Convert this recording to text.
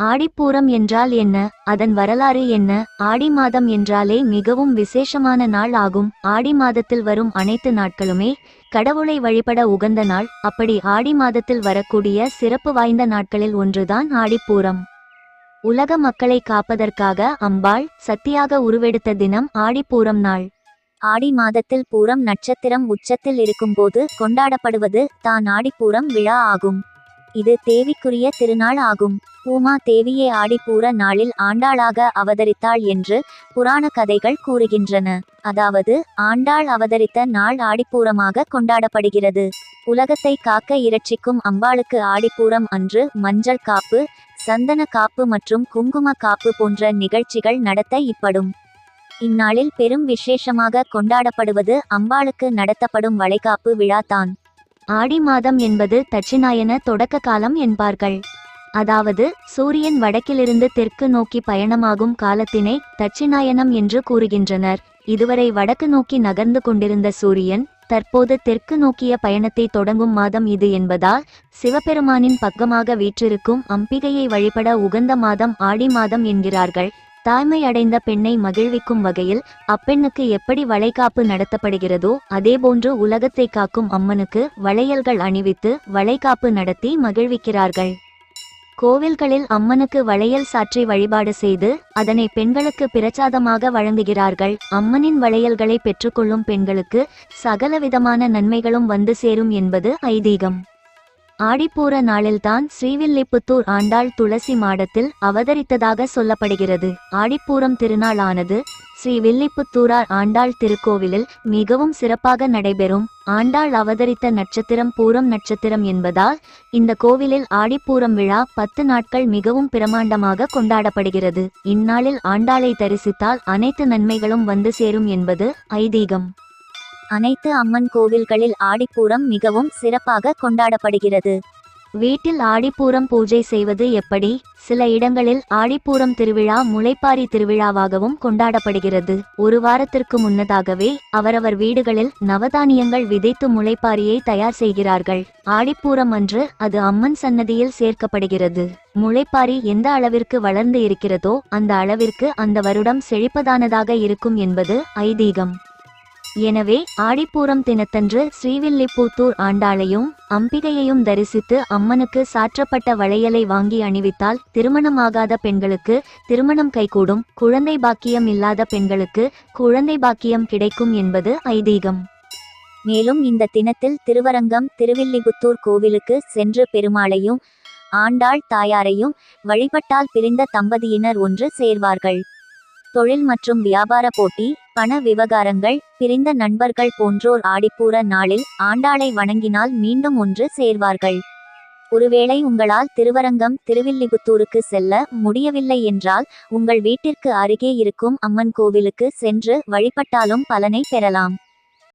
ஆடிப்பூரம் என்றால் என்ன? அதன் வரலாறு என்ன? ஆடி மாதம் என்றாலே மிகவும் விசேஷமான நாள் ஆகும். ஆடி மாதத்தில் வரும் அனைத்து நாட்களுமே கடவுளை வழிபட உகந்த நாள். அப்படி ஆடி மாதத்தில் வரக்கூடிய சிறப்பு வாய்ந்த நாட்களில் ஒன்றுதான் ஆடிப்பூரம். உலக மக்களை காப்பதற்காக அம்பாள் சக்தியாக உருவெடுத்த தினம் ஆடிப்பூரம் நாள். ஆடி மாதத்தில் பூரம் நட்சத்திரம் உச்சத்தில் இருக்கும்போது கொண்டாடப்படுவது தான் ஆடிப்பூரம் விழா ஆகும். இது தேவிக்குரிய திருநாள் ஆகும். பூமா தேவியே ஆடிப்பூர நாளில் ஆண்டாளாக அவதரித்தாள் என்று புராண கதைகள் கூறுகின்றன. அதாவது ஆண்டாள் அவதரித்த நாள் ஆடிப்பூரமாக கொண்டாடப்படுகிறது. உலகத்தை காக்க இரட்சிக்கும் அம்பாளுக்கு ஆடிப்பூரம் அன்று மஞ்சள் காப்பு சந்தன காப்பு மற்றும் குங்கும காப்பு போன்ற நிகழ்ச்சிகள் நடத்த இப்படும். இந்நாளில் பெரும் விசேஷமாக கொண்டாடப்படுவது அம்பாளுக்கு நடத்தப்படும் வளைகாப்பு விழாதான். ஆடி மாதம் என்பது தட்சிணாயன தொடக்க காலம் என்பார்கள். அதாவது சூரியன் வடக்கிலிருந்து தெற்கு நோக்கி பயணமாகும் காலத்தினை தட்சிணாயனம் என்று கூறுகின்றனர். இதுவரை வடக்கு நோக்கி நகர்ந்து கொண்டிருந்த சூரியன் தற்போது தெற்கு நோக்கிய பயணத்தை தொடங்கும் மாதம் இது என்பதால் சிவபெருமானின் பக்கமாக வீற்றிருக்கும் அம்பிகையை வழிபட உகந்த மாதம் ஆடி மாதம் என்கிறார்கள். தாய்மை அடைந்த பெண்ணை மகிழ்விக்கும் வகையில் அப்பெண்ணுக்கு எப்படி வளைகாப்பு நடத்தப்படுகிறதோ அதேபோன்று உலகத்தை காக்கும் அம்மனுக்கு வளையல்கள் அணிவித்து வளைகாப்பு நடத்தி மகிழ்விக்கிறார்கள். கோவில்களில் அம்மனுக்கு வளையல் சாற்றி வழிபாடு செய்து அதனை பெண்களுக்கு பிரச்சாதமாக வழங்குகிறார்கள். அம்மனின் வளையல்களை பெற்றுக்கொள்ளும் பெண்களுக்கு சகலவிதமான நன்மைகளும் வந்து சேரும் என்பது ஐதீகம். ஆடிப்பூர நாளில்தான் ஸ்ரீவில்லிபுத்தூர் ஆண்டாள் துளசி மாடத்தில் அவதரித்ததாக சொல்லப்படுகிறது. ஆடிப்பூரம் திருநாளானது ஸ்ரீவில்லிபுத்தூரார் ஆண்டாள் திருக்கோவிலில் மிகவும் சிறப்பாக நடைபெறும். ஆண்டாள் அவதரித்த நட்சத்திரம் பூரம் நட்சத்திரம் என்பதால் இந்த கோவிலில் ஆடிப்பூரம் விழா பத்து நாட்கள் மிகவும் பிரமாண்டமாக கொண்டாடப்படுகிறது. இந்நாளில் ஆண்டாளை தரிசித்தால் அனைத்து நன்மைகளும் வந்து சேரும் என்பது ஐதீகம். அனைத்து அம்மன் கோவில்களில் ஆடிப்பூரம் மிகவும் சிறப்பாக கொண்டாடப்படுகிறது. வீட்டில் ஆடிப்பூரம் பூஜை செய்வது எப்படி? சில இடங்களில் ஆடிப்பூரம் திருவிழா முளைப்பாரி திருவிழாவாகவும் கொண்டாடப்படுகிறது. ஒரு வாரத்திற்கு முன்னதாகவே அவரவர் வீடுகளில் நவதானியங்கள் விதைத்து முளைப்பாரியை தயார் செய்கிறார்கள். ஆடிப்பூரம் அன்று அது அம்மன் சன்னதியில் சேர்க்கப்படுகிறது. முளைப்பாரி எந்த அளவிற்கு வளர்ந்து இருக்கிறதோ அந்த அளவிற்கு அந்த வருடம் செழிப்பதானதாக இருக்கும் என்பது ஐதீகம். எனவே ஆடிப்பூரம் தினத்தன்று ஸ்ரீவில்லிபுத்தூர் ஆண்டாளையும் அம்பிகையையும் தரிசித்து அம்மனுக்கு சாற்றப்பட்ட வளையலை வாங்கி அணிவித்தால் திருமணமாகாத பெண்களுக்கு திருமணம் கைகூடும் குழந்தை பாக்கியம் இல்லாத பெண்களுக்கு குழந்தை பாக்கியம் கிடைக்கும் என்பது ஐதீகம். மேலும் இந்த தினத்தில் திருவரங்கம் திருவில்லிபுத்தூர் கோவிலுக்கு சென்று பெருமாளையும் ஆண்டாள் தாயாரையும் வழிபட்டால் பிரிந்த தம்பதியினர் ஒன்று சேர்வார்கள். தொழில் மற்றும் வியாபார போட்டி பண விவகாரங்கள் பிரிந்த நண்பர்கள் போன்றோர் ஆடிப்பூர நாளில் ஆண்டாளை வணங்கினால் மீண்டும் ஒன்று சேர்வார்கள். ஒருவேளை உங்களால் திருவரங்கம் திருவில்லிபுத்தூருக்கு செல்ல முடியவில்லை என்றால் உங்கள் வீட்டிற்கு அருகே இருக்கும் அம்மன் கோவிலுக்கு சென்று வழிபட்டாலும் பலனை பெறலாம்.